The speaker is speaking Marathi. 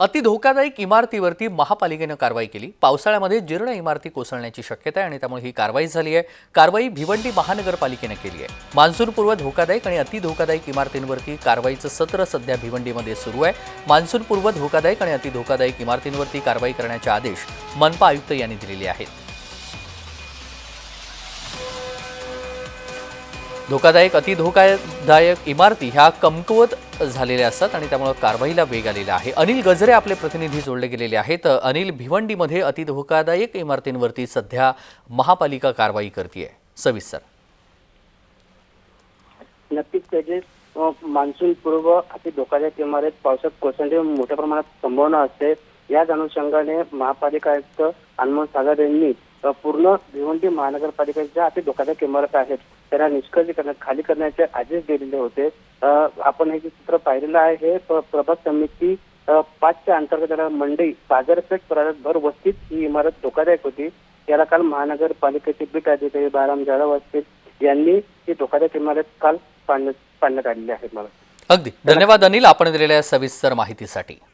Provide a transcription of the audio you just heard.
अति धोकादायक इमारतीवरती महापालिकेनं कारवाई केली. पावसाळ्यामध्ये जीर्ण इमारती कोसळण्याची शक्यता आहे आणि त्यामुळे ही कारवाई झाली आहे. कारवाई भिवंडी महानगरपालिकेनं केली आहे. मान्सूनपूर्व धोकादायक आणि अति धोकादायक इमारतींवरती कारवाईचं सत्र सध्या भिवंडीमध्ये सुरू आहे. मान्सूनपूर्व धोकादायक आणि अति धोकादायक इमारतींवरती कारवाई करण्याचे आदेश मनपा आयुक्त यांनी दिलेले आहेत. धोकादायक अति धोकादायक इमारती ह्या कमकुवत झालेल्या असतात आणि त्यामुळे कारवाईला वेग आलेला आहे. अनिल गजरे आपले प्रतिनिधी जोडले गेलेले आहेत. अनिल भिवंडीमध्ये अति धोकादायक इमारतींवरती सध्या महापालिका कारवाई करते सविस्तर. नक्कीच मान्सून पूर्व अति धोकादायक इमारत पावसात कोसळणे मोठ्या प्रमाणात संभावना असते. याच अनुषंगाने महापालिका आयुक्त अनमोल सागर यांनी पूर्ण भिवंडी महानगरपालिकेच्या अति धोकादायक इमारत आहेत. त्यांना निष्काळजी करण्यात खाली करण्याचे आदेश दिलेले होते. आपण हे जे चित्र पाहिलेलं आहे हे प्रभात प्रभाग समिती पाचच्या अंतर्गत त्याला मंडई बाजारपेठ परिसरात भर वस्तीत ही इमारत धोकादायक होती. याला काल महानगरपालिकेचे बीट अधिकारी बाराम जाधव असतील यांनी ही धोकादायक इमारत काल पाडण्यात पाडण्यात आलेली आहे. मला अगदी. धन्यवाद अनिल. आपण दिलेल्या सविस्तर माहितीसाठी.